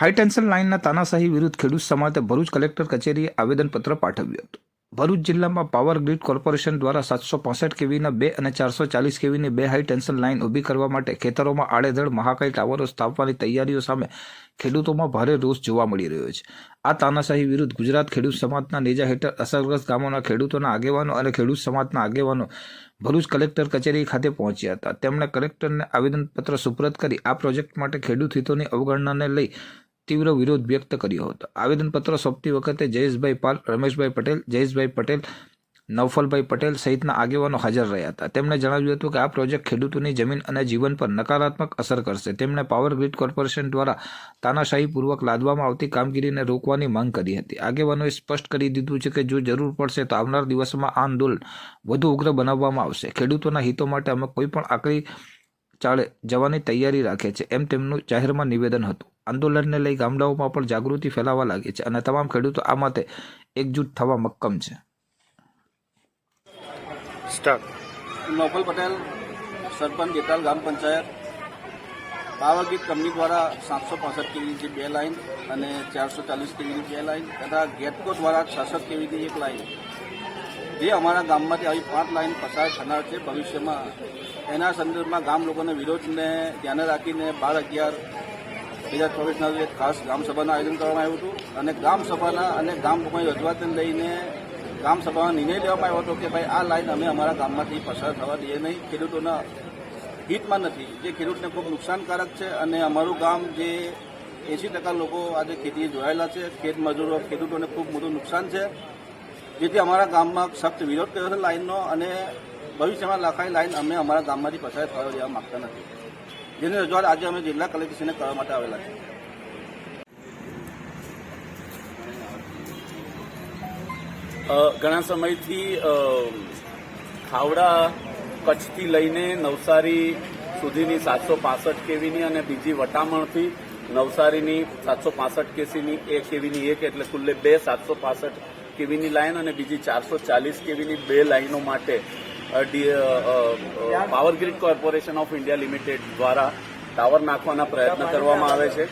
High tension લાઇનના તાનાશાહી વિરુદ્ધ ખેડૂત સમાજે ભરૂચ કલેક્ટર કચેરીએ આવેદનપત્ર પાઠવ્યું હતું. ભરૂચ જિલ્લામાં પાવર ગ્રીડ કોર્પોરેશન દ્વારા સાતસો પાસઠ કેવીના બે અને ચારસો ચાલીસ કેવીની બે હાઈ ટેન્શન લાઇન ઊભી કરવા માટે ખેતરોમાં આડેધડ મહાકાય ટાવરો સ્થાપવાની તૈયારીઓ સામે ખેડૂતોમાં ભારે રોષ જોવા મળી રહ્યો છે. આ તાનાશાહી વિરુદ્ધ ગુજરાત ખેડૂત સમાજના નેજા હેઠળ અસરગ્રસ્ત ગામોના ખેડૂતોના આગેવાનો અને ખેડૂત સમાજના આગેવાનો ભરૂચ કલેક્ટર કચેરી ખાતે પહોંચ્યા હતા. તેમણે કલેક્ટરને આવેદનપત્ર સુપ્રત કરી આ પ્રોજેક્ટ માટે ખેડૂત હિતોની અવગણનાને લઈ તીવ્ર વિરોધ વ્યક્ત કર્યો હતો. આવેદનપત્ર સોંપતી વખતે જયેશભાઈ પાલ, રમેશભાઈ પટેલ, જયેશભાઈ પટેલ, નવફલભાઈ પટેલ સહિતના આગેવાનો હાજર રહ્યા હતા. તેમણે જણાવ્યું હતું કે આ પ્રોજેક્ટ ખેડૂતોની જમીન અને જીવન પર નકારાત્મક અસર કરશે. તેમણે પાવર ગ્રીડ કોર્પોરેશન દ્વારા તાનાશાહીપૂર્વક લાદવામાં આવતી કામગીરીને રોકવાની માંગ કરી હતી. આગેવાનોએ સ્પષ્ટ કરી દીધું છે કે જો જરૂર પડશે તો આવનાર દિવસમાં આ આંદોલન વધુ ઉગ્ર બનાવવામાં આવશે. ખેડૂતોના હિતો માટે અમે કોઈ પણ આકરી ચાળે જવાની તૈયારી રાખે છે એમ તેમનું જાહેરમાં નિવેદન હતું. આંદોલનને લઈ ગામડાઓમાં પણ જાગૃતિ ફેલાવા લાગી છે અને તમામ ખેડૂતો આ માટે એકજૂટ થવા મક્કમ છે. Noble Patel sarpanch Jetal gram panchayat. Power grid company દ્વારા સાતસો પાસઠ કેવીની બે લાઇન અને ચારસો ચાલીસ કેવીની બે લાઇન તથા ગેટકો દ્વારા છસઠ કેવીની એક લાઇન જે અમારા ગામમાંથી આવી પાંચ લાઇન પસાર થનાર છે ભવિષ્યમાં. એના સંદર્ભમાં ગામ લોકોને વિરોધને ધ્યાને રાખીને બાર અગિયાર બે હજાર ચોવીસના એક ખાસ ગ્રામસભાનું આયોજન કરવામાં આવ્યું હતું અને ગ્રામસભાના અને ગામ લોકોની રજૂઆતને લઈને ગ્રામસભામાં નિર્ણય લેવામાં આવ્યો હતો કે ભાઈ, આ લાઇન અમે અમારા ગામમાંથી પસાર થવા દઈએ નહીં. ખેડૂતોના હિતમાં નથી. જે ખેડૂતને ખૂબ નુકસાનકારક છે અને અમારું ગામ જે એંસી ટકા લોકો આજે ખેતીએ જોડાયેલા છે, ખેત મજૂરો, ખેડૂતોને ખૂબ મોટું નુકસાન છે. જેથી અમારા ગામમાં સખ્ત વિરોધ કર્યો છે લાઇનનો અને ભવિષ્યમાં લખાઈ લાઈન અમે અમારા ગામમાંથી પસાર થવા દેવા માગતા નથી. જેની રજૂઆત આજે અમે જિલ્લા કલેક્ટરશ્રીને કરવા માટે આવેલા છે ઘણા સમયથી ખાવડા કચ્છથી લઈને નવસારી સુધીની સાતસો પાસઠ કેવીની અને બીજી વટામણથી નવસારીની સાતસો પાસઠ કેસીની એક કેવીની એક એટલે કુલ્લે બે સાતસો પાસઠ કેવીની લાઇન અને બીજી ચારસો ચાલીસ કેવીની બે લાઇનો માટે power grid corporation of India limited દ્વારા ટાવર નાખવાના પ્રયત્ન કરવામાં આવે છે.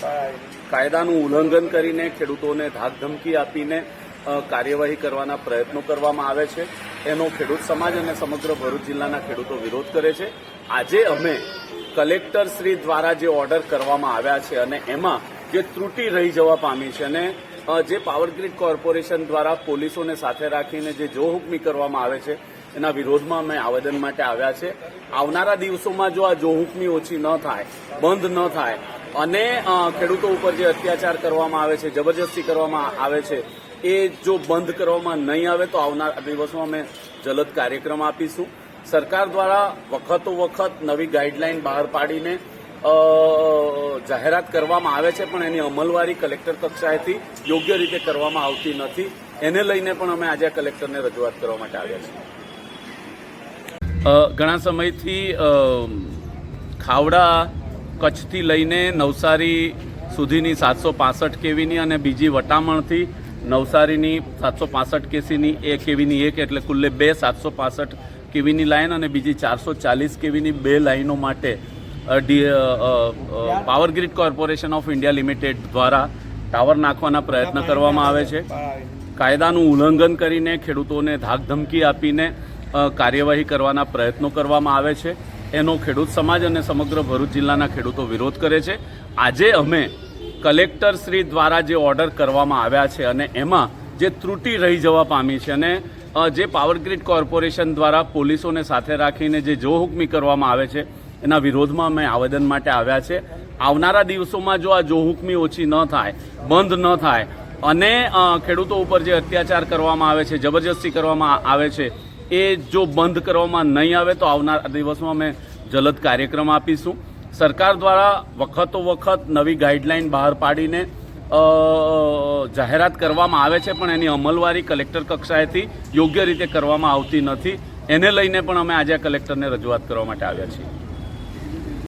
કાયદાનું ઉલ્લંઘન કરીને ખેડૂતોને ધાકધમકી આપીને કાર્યવાહી કરવાના પ્રયત્નો કરવામાં આવે છે. એનો ખેડૂત સમાજ અને સમગ્ર ભરૂચ જિલ્લાના ખેડૂતો વિરોધ કરે છે. આજે અમે કલેક્ટર શ્રી દ્વારા જે ઓર્ડર કરવામાં આવ્યા છે અને એમાં જે ત્રુટી રહી જવા પામી છે અને જે પાવર ગ્રીડ કોર્પોરેશન દ્વારા પોલીસોને સાથે રાખીને જે જોહુકમી કરવામાં આવે છે એના વિરોધમાં અમે આવેદન માટે આવ્યા છે. આવનારા દિવસોમાં જો આ જોહુકમી ઓછી ન થાય, બંધ ન થાય, અને ખેડૂતો ઉપર જે અત્યાચાર કરવામાં આવે છે, જબરજસ્તી કરવામાં આવે છે, એ જો બંધ કરવામાં નહીં આવે તો આવનારા દિવસોમાં અમે જલદ કાર્યક્રમ આપીશું. સરકાર દ્વારા વખતો વખત નવી ગાઈડલાઈન બહાર પાડીને જાહેરાત કરવામાં આવે છે, પણ એની અમલવારી કલેક્ટર કક્ષાએથી યોગ્ય રીતે કરવામાં આવતી નથી. એને લઈને પણ અમે આજે કલેક્ટરને રજૂઆત કરવા માટે આવ્યા છીએ. ઘણા સમયથી ખાવડા કચ્છથી લઈને નવસારી સુધીની સાતસો પાસઠ કેવીની અને બીજી વટામણથી નવસારીની સાતસો પાસઠ કેસીની એક કેવીની એક એટલે કુલ્લે બે સાતસો પાસઠ કેવીની લાઇન અને બીજી ચારસો ચાલીસ કેવીની બે લાઇનો માટે power grid corporation of India limited દ્વારા ટાવર નાખવાના પ્રયત્ન કરવામાં આવે છે. કાયદાનું ઉલ્લંઘન કરીને ખેડૂતોને ધાકધમકી આપીને કાર્યવાહી કરવાના પ્રયત્નો કરવામાં આવે છે. એનો ખેડૂત સમાજ અને સમગ્ર ભરૂચ જિલ્લાના ખેડૂતો વિરોધ કરે છે. આજે અમે કલેક્ટર શ્રી દ્વારા જે ઓર્ડર કરવામાં આવ્યા છે અને એમાં જે ત્રુટિ રહી જવા પામી છે અને જે પાવર કોર્પોરેશન દ્વારા પોલીસોને સાથે રાખીને જે જોહુકમી કરવામાં આવે છે, એના વિરોધમાં અમે આવેદન માટે આવ્યા છે. આવનારા દિવસોમાં જો આ જોહુકમી ઓછી ન થાય, બંધ ન થાય અને ખેડૂતો ઉપર જે અત્યાચાર કરવામાં આવે છે, જબરજસ્તી કરવામાં આવે છે એ જો બંધ કરવામાં નહીં આવે તો આવનાર દિવસમાં અમે જલદ કાર્યક્રમ આપીશું. સરકાર દ્વારા વખતો વખત નવી ગાઈડલાઈન બહાર પાડીને જાહેરાત કરવામાં આવે છે, પણ એની અમલવારી કલેક્ટર કક્ષાએથી યોગ્ય રીતે કરવામાં આવતી નથી. એને લઈને પણ અમે આજે કલેક્ટરને રજૂઆત કરવા માટે આવ્યા છીએ.